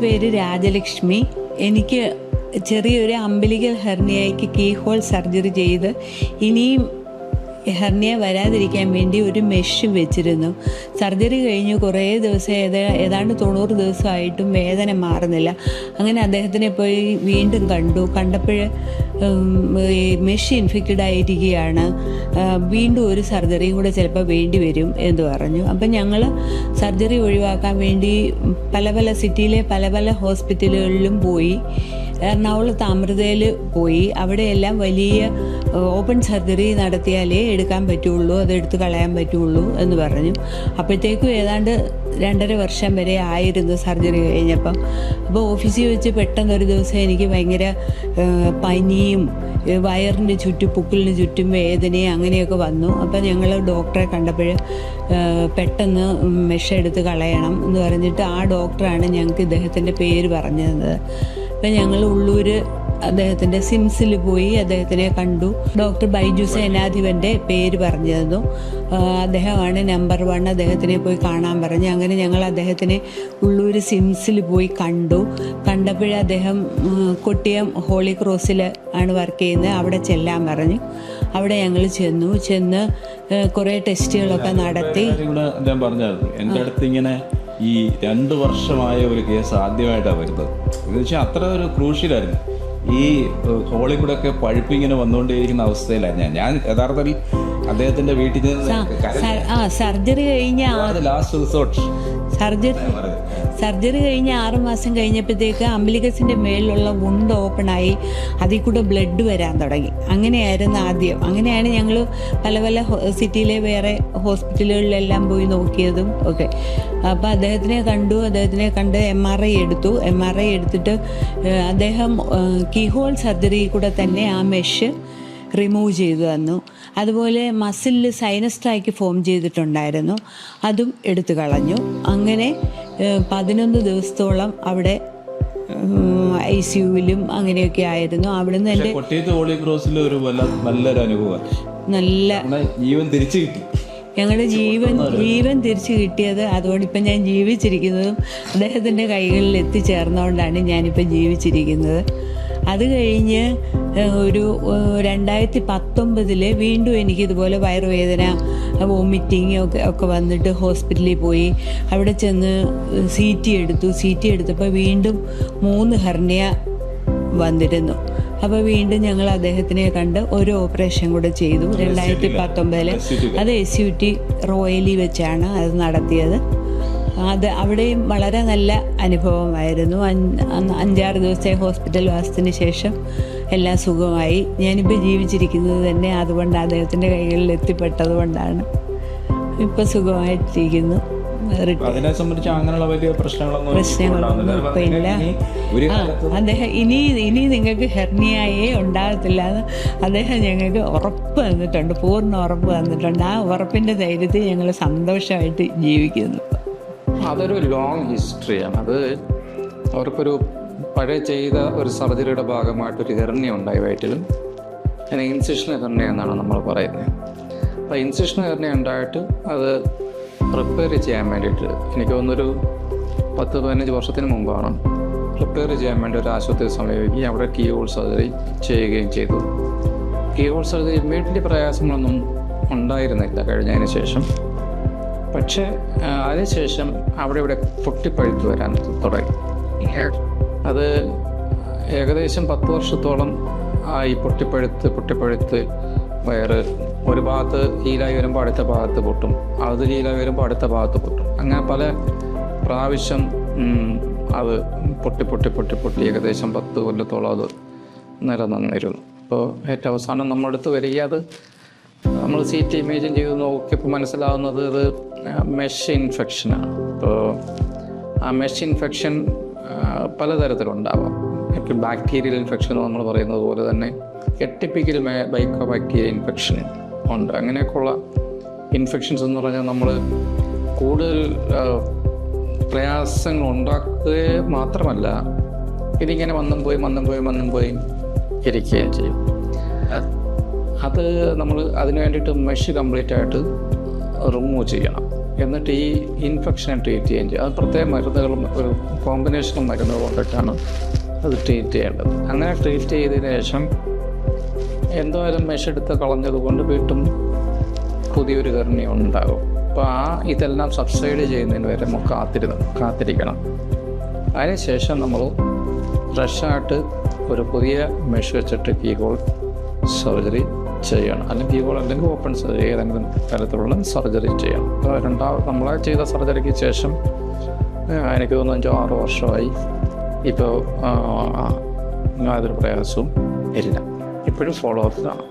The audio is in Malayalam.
പേര് രാജലക്ഷ്മി. എനിക്ക് ചെറിയൊരു അമ്പലിക്കൽ ഹെർണിയയ്ക്ക് കീ ഹോൾ സർജറി ചെയ്ത് ഇനിയും ഹെർണിയ വരാതിരിക്കാൻ വേണ്ടി ഒരു മെഷ് വെച്ചിരുന്നു. സർജറി കഴിഞ്ഞ് കുറേ ദിവസം ഏതാ ഏതാണ്ട് തൊണ്ണൂറ് ദിവസമായിട്ടും വേദന മാറുന്നില്ല. അങ്ങനെ അദ്ദേഹത്തിനെ പോയി വീണ്ടും കണ്ടു. കണ്ടപ്പോൾ മെഷ് ഇൻഫെക്റ്റഡ് ആയിരിക്കുകയാണ്. വീണ്ടും ഒരു സർജറിയും കൂടെ ചിലപ്പോൾ വേണ്ടി വരും എന്ന് പറഞ്ഞു. അപ്പം ഞങ്ങൾ സർജറി ഒഴിവാക്കാൻ വേണ്ടി പല പല സിറ്റിയിലെ പല പല ഹോസ്പിറ്റലുകളിലും പോയി. എറണാകുളത്ത് അമൃതയിൽ പോയി. അവിടെയെല്ലാം വലിയ ഓപ്പൺ സർജറി നടത്തിയാലേ എടുക്കാൻ പറ്റുള്ളൂ അതെടുത്ത് കളയാൻ പറ്റുള്ളൂ എന്ന് പറഞ്ഞു. അപ്പോഴത്തേക്കും ഏതാണ്ട് രണ്ടര വർഷം വരെ ആയിരുന്നു സർജറി കഴിഞ്ഞപ്പം. അപ്പോൾ ഓഫീസിൽ വെച്ച് പെട്ടെന്ന് ഒരു ദിവസം എനിക്ക് ഭയങ്കര പനിയും വയറിന് ചുറ്റും പുക്കിളിന് ചുറ്റും വേദനയും അങ്ങനെയൊക്കെ വന്നു. അപ്പം ഞങ്ങൾ ഡോക്ടറെ കണ്ടപ്പോൾ പെട്ടെന്ന് മെഷ എടുത്ത് കളയണം എന്ന് പറഞ്ഞിട്ട് ആ ഡോക്ടറാണ് ഞങ്ങൾക്ക് ഇദ്ദേഹത്തിന്റെ പേര് പറഞ്ഞു തന്നത് അപ്പം ഞങ്ങൾ ഉള്ളൂർ അദ്ദേഹത്തിന്റെ സിംസിൽ പോയി അദ്ദേഹത്തിനെ കണ്ടു. ഡോക്ടർ ബൈജു സേനാധിപന്റെ പേര് പറഞ്ഞു തന്നു അദ്ദേഹമാണ് നമ്പർ വൺ അദ്ദേഹത്തിനെ പോയി കാണാൻ പറഞ്ഞു അങ്ങനെ ഞങ്ങൾ അദ്ദേഹത്തിനെ ഉള്ളൂർ സിംസിൽ പോയി കണ്ടു. കണ്ടപ്പോഴേ അദ്ദേഹം കൊട്ടിയം ഹോളി ക്രോസിൽ ആണ് വർക്ക് ചെയ്യുന്നത്. അവിടെ ചെല്ലാൻ പറഞ്ഞു. അവിടെ ഞങ്ങൾ ചെന്നു. ചെന്ന് കുറേ ടെസ്റ്റുകളൊക്കെ നടത്തി. എന്റെ അടുത്ത് ഇങ്ങനെ ഈ രണ്ട് വർഷമായ ഒരു കേസ് ആദ്യമായിട്ടാണ് വരുന്നത്. എന്ന് വെച്ചാൽ അത്ര ഒരു ക്രൂഷ്യലായിരുന്നു. ഈ ഹോളി കൂടെ ഒക്കെ പഴുപ്പിങ്ങനെ വന്നുകൊണ്ടേയിരിക്കുന്ന അവസ്ഥയിലാണ് ഞാൻ. ഞാൻ യഥാർത്ഥത്തിൽ അദ്ദേഹത്തിന്റെ വീട്ടിൽ നിന്ന് സർജറി കഴിഞ്ഞ ലാസ്റ്റ് റിസോർട്ട് സർജറി സർജറി കഴിഞ്ഞ് ആറ് മാസം കഴിഞ്ഞപ്പോഴത്തേക്ക് അംബിലിക്കസിന്റെ മേളിലുള്ള വുണ്ട് ഓപ്പണായി അതിൽ കൂടെ ബ്ലഡ് വരാൻ തുടങ്ങി. അങ്ങനെയായിരുന്നു ആദ്യം. അങ്ങനെയാണ് ഞങ്ങൾ പല പല സിറ്റിയിലെ വേറെ ഹോസ്പിറ്റലുകളിലെല്ലാം പോയി നോക്കിയതും ഒക്കെ. അപ്പോൾ അദ്ദേഹത്തിനെ കണ്ടു. അദ്ദേഹത്തിനെ കണ്ട് എം ആർ ഐ എടുത്തു. എം ആർ ഐ എടുത്തിട്ട് അദ്ദേഹം കീഹോൾ സർജറി കൂടെ തന്നെ ആ മെഷ് റിമൂവ് ചെയ്തു തന്നു. അതുപോലെ മസിലിൽ സൈനസ് ട്രാക്ക് ഫോം ചെയ്തിട്ടുണ്ടായിരുന്നു. അതും എടുത്തു കളഞ്ഞു. അങ്ങനെ പതിനൊന്ന് ദിവസത്തോളം അവിടെ ഐ സി യുവിലും അങ്ങനെയൊക്കെ ആയിരുന്നു. അവിടുന്ന് എന്റെ ഒരു നല്ലൊരു അനുഭവം. നല്ല ജീവൻ തിരിച്ചു കിട്ടി. ഞങ്ങളുടെ ജീവൻ ജീവൻ തിരിച്ചു കിട്ടിയത് അതുകൊണ്ട് ഇപ്പം ഞാൻ ജീവിച്ചിരിക്കുന്നതും അദ്ദേഹത്തിന്റെ കൈകളിൽ എത്തിച്ചേർന്നുകൊണ്ടാണ് ഞാനിപ്പോൾ ജീവിച്ചിരിക്കുന്നത്. അത് കഴിഞ്ഞ് ഒരു രണ്ടായിരത്തി പത്തൊമ്പതിൽ വീണ്ടും എനിക്കിതുപോലെ വയറുവേദന വോമിറ്റിംഗ് ഒക്കെ ഒക്കെ വന്നിട്ട് ഹോസ്പിറ്റലിൽ പോയി. അവിടെ ചെന്ന് സി ടി എടുത്തു. സി ടി എടുത്തപ്പോൾ വീണ്ടും മൂന്ന് ഹെർണിയ വന്നിരുന്നു. അപ്പോൾ വീണ്ടും ഞങ്ങൾ അദ്ദേഹത്തിനെ കണ്ട് ഒരു ഓപ്പറേഷൻ കൂടെ ചെയ്തു. രണ്ടായിരത്തി പത്തൊമ്പതിൽ അത് എസ് യു ടി റോയലി വെച്ചാണ് അത് നടത്തിയത്. അത് അവിടെയും വളരെ നല്ല അനുഭവമായിരുന്നു. അഞ്ചാറ് ദിവസത്തെ ഹോസ്പിറ്റൽ വാസത്തിന് ശേഷം എല്ലാം സുഖമായി. ഞാനിപ്പോൾ ജീവിച്ചിരിക്കുന്നത് തന്നെ അതുകൊണ്ട് അദ്ദേഹത്തിന്റെ കൈകളിൽ എത്തിപ്പെട്ടത് കൊണ്ടാണ്. ഇപ്പം സുഖമായിട്ടിരിക്കുന്നു. അതിനെ സംബന്ധിച്ച് അങ്ങനെയുള്ള വലിയ പ്രശ്നങ്ങളൊന്നും ഇല്ല. അദ്ദേഹം ഇനി ഇനി നിങ്ങൾക്ക് ഹെർണിയായേ ഉണ്ടാകത്തില്ല എന്ന് അദ്ദേഹം ഞങ്ങൾക്ക് ഉറപ്പ് തന്നിട്ടുണ്ട്. പൂർണ ഉറപ്പ് തന്നിട്ടുണ്ട്. ആ ഉറപ്പിന്റെ ധൈര്യത്തിൽ ഞങ്ങൾ സന്തോഷമായിട്ട് ജീവിക്കുന്നു. അതൊരു ലോങ് ഹിസ്റ്ററിയാണ് അത് അവർക്കൊരു പഴയ ചെയ്ത ഒരു സർജറിയുടെ ഭാഗമായിട്ടൊരു ഹെർണിയ ഉണ്ടായി വയറ്റിലും. അതിന് ഇൻസിഷൻ ഹെർണിയ എന്നാണ് നമ്മൾ പറയുന്നത്. അപ്പോൾ ഇൻസിഷൻ ഹെർണിയ ഉണ്ടായിട്ട് അത് റിപ്പയർ ചെയ്യാൻ വേണ്ടിയിട്ട് എനിക്ക് തോന്നുന്നൊരു പത്ത് പതിനഞ്ച് വർഷത്തിന് മുമ്പാണ് റിപ്പയർ ചെയ്യാൻ വേണ്ടി ഒരു ആശുപത്രി സമീപിക്കുകയും അവിടെ കീ ഹോൾ സർജറി ചെയ്യുകയും ചെയ്തു. കീ ഹോൾ സർജറി ഇമ്മീഡിയറ്റ്ലി പ്രയാസങ്ങളൊന്നും ഉണ്ടായിരുന്നില്ല കഴിഞ്ഞതിന് ശേഷം. പക്ഷേ അതിനുശേഷം അവിടെ ഇവിടെ പൊട്ടിപ്പഴുത്ത് വരാൻ തുടങ്ങി. അത് ഏകദേശം പത്ത് വർഷത്തോളം ഈ പൊട്ടിപ്പഴുത്ത് പൊട്ടിപ്പഴുത്ത് വയറ് ഒരു ഭാഗത്ത് ഹീലായി വരുമ്പോൾ അടുത്ത ഭാഗത്ത് പൊട്ടും. അത് ഹീലായി വരുമ്പോൾ അടുത്ത ഭാഗത്ത് പൊട്ടും. അങ്ങനെ പല പ്രാവശ്യം അത് പൊട്ടി പൊട്ടി പൊട്ടി പൊട്ടി ഏകദേശം പത്ത് കൊല്ലത്തോളം അത് നിലനിന്നിരുന്നു. അപ്പോൾ ഏറ്റവും അവസാനം നമ്മളടുത്ത് അടുത്ത് വരിക അത് നമ്മൾ സീറ്റ് ഇമേജിൻ ചെയ്ത് നോക്കിയപ്പോൾ മനസ്സിലാവുന്നത് ഇത് മെഷ് ഇൻഫെക്ഷനാണ് അപ്പോൾ ആ മെഷ് ഇൻഫെക്ഷൻ പലതരത്തിലുണ്ടാവാം. ഇപ്പോൾ ബാക്ടീരിയൽ ഇൻഫെക്ഷൻ നമ്മൾ പറയുന്നത് പോലെ തന്നെ എട്ടിപ്പിക്കൽ ബൈക്കോ ബാക്ടീരിയ ഇൻഫെക്ഷൻ ഉണ്ട്. അങ്ങനെയൊക്കെയുള്ള ഇൻഫെക്ഷൻസ് എന്ന് പറഞ്ഞാൽ നമ്മൾ കൂടുതൽ പ്രയാസങ്ങൾ ഉണ്ടാക്കുക മാത്രമല്ല ഇതിങ്ങനെ വന്നും പോയി വന്നും പോയി വന്നും പോയി ഇരിക്കുകയും ചെയ്യും. അത് നമ്മൾ അതിന് വേണ്ടിയിട്ട് മെഷ് കംപ്ലീറ്റ് ആയിട്ട് റിമൂവ് ചെയ്യണം. എന്നിട്ട് ഈ ഇൻഫെക്ഷനെ ട്രീറ്റ് ചെയ്യുകയും ചെയ്യും. അത് പ്രത്യേക മരുന്നുകളും ഒരു കോമ്പിനേഷൻ മരുന്നുകൾ കൊണ്ടിട്ടാണ് അത് ട്രീറ്റ് ചെയ്യേണ്ടത്. അങ്ങനെ ട്രീറ്റ് ചെയ്തതിന് ശേഷം എന്തോരം മെഷെടുത്ത് കളഞ്ഞതുകൊണ്ട് വീട്ടും പുതിയൊരു കരുണി ഉണ്ടാകും. അപ്പോൾ ആ ഇതെല്ലാം സബ്സൈഡ് ചെയ്യുന്നതിന് വരെ നമുക്ക് കാത്തിരുന്ന് കാത്തിരിക്കണം. അതിനുശേഷം നമ്മൾ ഫ്രഷായിട്ട് ഒരു പുതിയ മെഷ് വെച്ചിട്ട് കീഹോൾ സർജറി ചെയ്യണം. അല്ലെങ്കിൽ കീഹോൾ അല്ലെങ്കിൽ ഓപ്പൺ ഏതെങ്കിലും തരത്തിലുള്ള സർജറി ചെയ്യണം. രണ്ടാമത് നമ്മളെ ചെയ്ത സർജറിക്ക് ശേഷം എനിക്ക് തോന്നുന്നു അഞ്ചോ ആറോ വർഷമായി. ഇപ്പോൾ യാതൊരു പ്രയാസവും ഇല്ല. ഇപ്പോഴും ഫോളോ അപ്പിലാണ്